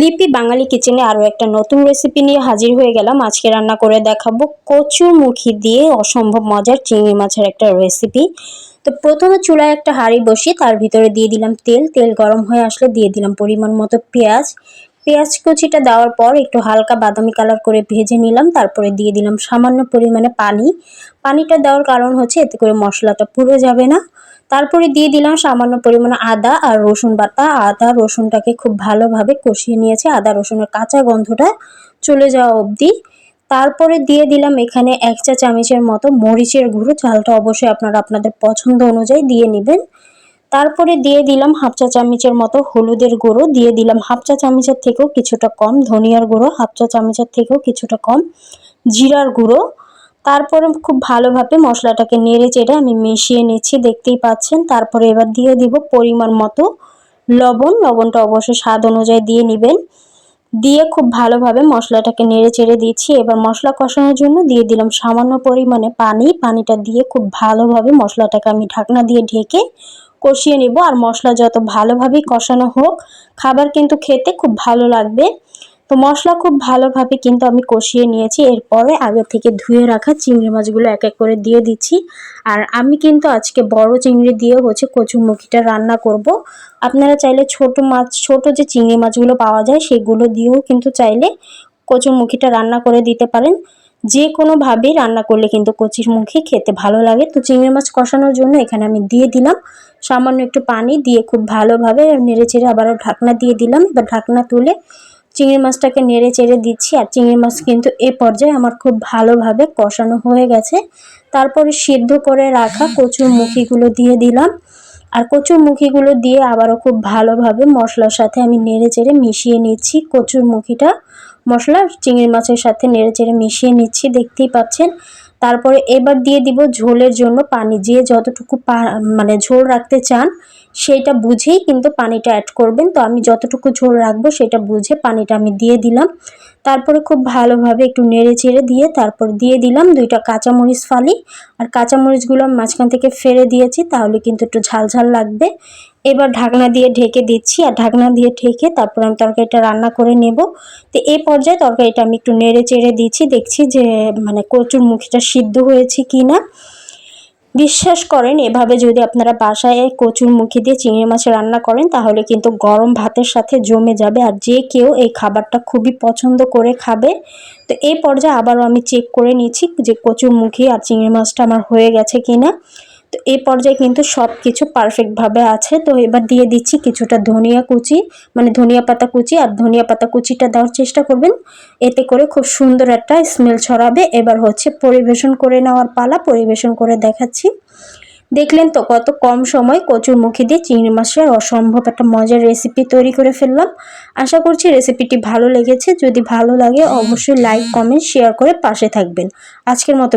লিপি বাঙালি কিচেনে আরও একটা নতুন রেসিপি নিয়ে হাজির হয়ে গেলাম। আজকে রান্না করে দেখাবো কচুর মুখি দিয়ে অসম্ভব মজার চিংড়ি মাছের একটা রেসিপি তো প্রথমে চুলায় একটা হাঁড়ি বসিয়ে তার ভিতরে দিয়ে দিলাম তেল। তেল গরম হয়ে আসলে দিয়ে দিলাম পরিমাণ মতো পেঁয়াজ। পেঁয়াজ কুচিটা দেওয়ার পর একটু হালকা বাদামি কালার করে ভেজে নিলাম, তারপরে দিয়ে দিলাম সামান্য পরিমাণে পানি। পানিটা দেওয়ার কারণ হচ্ছে এতে করে মশলাটা পুড়ে যাবে না। তারপরে দিয়ে দিলাম সামান্য পরিমাণে আদা আর রসুন বাটা। আদা রসুনটাকে খুব ভালোভাবে কষিয়ে নিয়েছে। আদা রসুনের কাঁচা গন্ধটা চলে যাওয়া অবধি। তারপরে দিয়ে দিলাম এখানে এক চা চামচের মতো মরিচের গুঁড়ো। ঝালটা অবশ্যই আপনারা আপনাদের পছন্দ অনুযায়ী দিয়ে নেবেন। তারপরে দিয়ে দিলাম হাফ চা চামচের মতো হলুদের গুঁড়ো, দিয়ে দিলাম হাফ চা চামচের থেকেও কিছুটা কম ধনিয়ার গুঁড়ো, হাফ চা চামচের থেকেও কিছুটা কম জিরার গুঁড়ো। তারপরে খুব ভালোভাবে মশলাটাকে নেড়ে চেড়ে আমি মিশিয়ে নিচ্ছি, দেখতেই পাচ্ছেন। তারপরে এবার দিয়ে দিব পরিমাণ মতো লবণ। লবণটা অবশ্যই স্বাদ অনুযায়ী দিয়ে নেবেন। দিয়ে খুব ভালোভাবে মশলাটাকে নেড়ে চেড়ে দিচ্ছি। এবার মশলা কষানোর জন্য দিয়ে দিলাম সামান্য পরিমাণে পানি। পানিটা দিয়ে খুব ভালোভাবে মশলাটাকে আমি ঢাকনা দিয়ে ঢেকে কষিয়ে নিব আর মশলা যত ভালোভাবেই কষানো হোক, খাবার কিন্তু খেতে খুব ভালো লাগবে। তো মশলা খুব ভালোভাবে কিন্তু আমি কষিয়ে নিয়েছি। এরপরে আগে থেকে ধুয়ে রাখা চিংড়ি মাছগুলো এক এক করে দিয়ে দিচ্ছি। আর আমি কিন্তু আজকে বড় চিংড়ি দিয়ে হচ্ছে কচুরমুখিটা রান্না করব। আপনারা চাইলে ছোট মাছ, ছোট যে চিংড়ি মাছগুলো পাওয়া যায়, সেগুলো দিয়েও কিন্তু চাইলে কচুরমুখিটা রান্না করে দিতে পারেন। যে কোনোভাবেই রান্না করলে কিন্তু কচির মুখে খেতে ভালো লাগে। তো চিংড়ি মাছ কষানোর জন্য এখানে আমি দিয়ে দিলাম। সামান্য একটু পানি দিয়ে খুব ভালোভাবে নেড়ে চেড়ে আবারও ঢাকনা দিয়ে দিলাম। এবার ঢাকনা তুলে চিংড়ি মাছটাকে নেড়ে চেড়ে দিচ্ছি। আর চিংড়ি মাছ কিন্তু এ পর্যায়ে আমার খুব ভালোভাবে কষানো হয়ে গেছে। তারপরে সিদ্ধ করে রাখা কচুর মুখিগুলো দিয়ে দিলাম। আর কচুর মুখিগুলো দিয়ে আবারও খুব ভালোভাবে মশলার সাথে আমি নেড়ে চেড়ে মিশিয়ে নিচ্ছি। কচুর মুখিটা মশলা চিংড়ি মাছের সাথে নেড়ে চেড়ে মিশিয়ে নিচ্ছি, দেখতেই পাচ্ছেন। তারপরে এবার দিয়ে দিব ঝোলের জন্য পানি। যে যতটুকু মানে ঝোল রাখতে চান, সেটা বুঝেই কিন্তু পানিটা অ্যাড করবেন। তো আমি যতটুকু ঝোল রাখব, সেটা বুঝে পানিটা আমি দিয়ে দিলাম। তারপরে খুব ভালোভাবে একটু নেড়ে চেড়ে দিয়ে তারপর দিয়ে দিলাম দুইটা কাঁচামরিচ ফালি। আর কাঁচামরিচগুলো মাঝখান থেকে ফেলে দিয়েছি, তাহলে কিন্তু একটু ঝাল ঝাল লাগবে। এবার ঢাকনা দিয়ে ঢেকে দিচ্ছি আর ঢাকনা দিয়ে ঢেকে তারপর আমি তরকারিটা রান্না করে নেব। তো এই পর্যায়ে তরকারিটা আমি একটু নেড়ে চেড়ে দিচ্ছি, দেখছি যে মানে কচুর মুখিটা সিদ্ধ হয়েছে কি না বিশ্বাস করেন, এভাবে যদি আপনারা বাসায় কচুর মুখি দিয়ে চিংড়ি মাছ রান্না করেন, তাহলে কিন্তু গরম ভাতের সাথে জমে যাবে আর যে কেউ এই খাবারটা খুবই পছন্দ করে খাবে। তো এই পর্যায়ে আবারও আমি চেক করে নিচ্ছি যে কচুর মুখি আর চিংড়ি মাছটা আমার হয়ে গেছে কিনা। তো এই পর্যায়ে কিন্তু সব কিছু পারফেক্টভাবে আছে। তো এবার দিয়ে দিচ্ছি কিছুটা ধনিয়া কুচি মানে ধনিয়া পাতা কুচি আর ধনিয়া পাতা কুচিটা দেওয়ার চেষ্টা করবেন। এতে করে খুব সুন্দর একটা স্মেল ছড়াবে। এবার হচ্ছে পরিবেশন করে নেওয়ার পালা পরিবেশন করে দেখাচ্ছি। দেখলেন তো কত কম সময় কচুর মুখি দিয়ে চিংড়ি মাছের অসম্ভব একটা মজার রেসিপি তৈরি করে ফেললাম। আশা করছি রেসিপিটি ভালো লেগেছে। যদি ভালো লাগে, অবশ্যই লাইক কমেন্ট শেয়ার করে পাশে থাকবেন। আজকের মতো